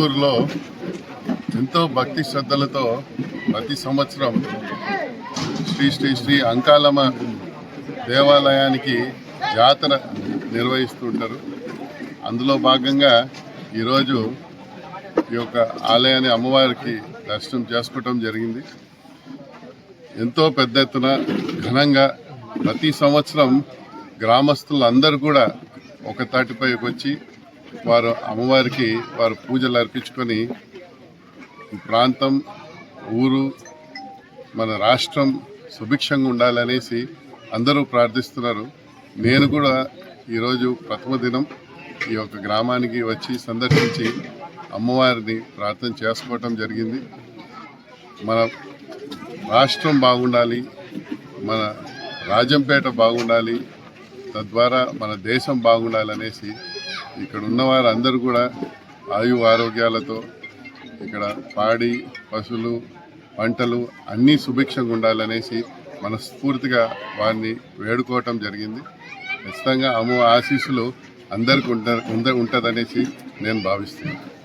ఊర్లో ఎంతో భక్తి శ్రద్ధలతో ప్రతి సంవత్సరం శ్రీ శ్రీ శ్రీ అంకాలమ్మ దేవాలయానికి జాతర నిర్వహిస్తుంటారు అందులో భాగంగా ఈరోజు ఈ యొక్క ఆలయాన్ని అమ్మవారికి దర్శనం చేసుకోవటం జరిగింది. ఎంతో పెద్ద ఎత్తున ఘనంగా ప్రతి సంవత్సరం గ్రామస్తులందరూ కూడా ఒక తాటిపైకి వచ్చి వారు అమ్మవారికి వారు పూజలు అర్పించుకొని ప్రాంతం ఊరు మన రాష్ట్రం సుభిక్షంగా ఉండాలనేసి అందరూ ప్రార్థిస్తున్నారు. నేను కూడా ఈరోజు ప్రథమ దినం ఈ యొక్క గ్రామానికి వచ్చి సందర్శించి అమ్మవారిని ప్రార్థన చేసుకోవటం జరిగింది. మన రాష్ట్రం బాగుండాలి మన రాజంపేట బాగుండాలి తద్వారా మన దేశం బాగుండాలనేసి ఇక్కడ ఉన్నవారు అందరూ కూడా ఆయు ఆరోగ్యాలతో ఇక్కడ పాడి పశువులు పంటలు అన్నీ సుభిక్షంగా ఉండాలనేసి మనస్ఫూర్తిగా వారిని వేడుకోవటం జరిగింది. ఖచ్చితంగా అమ్మ ఆశీస్సులు అందరికి ఉంటుందనేసి నేను భావిస్తున్నాను.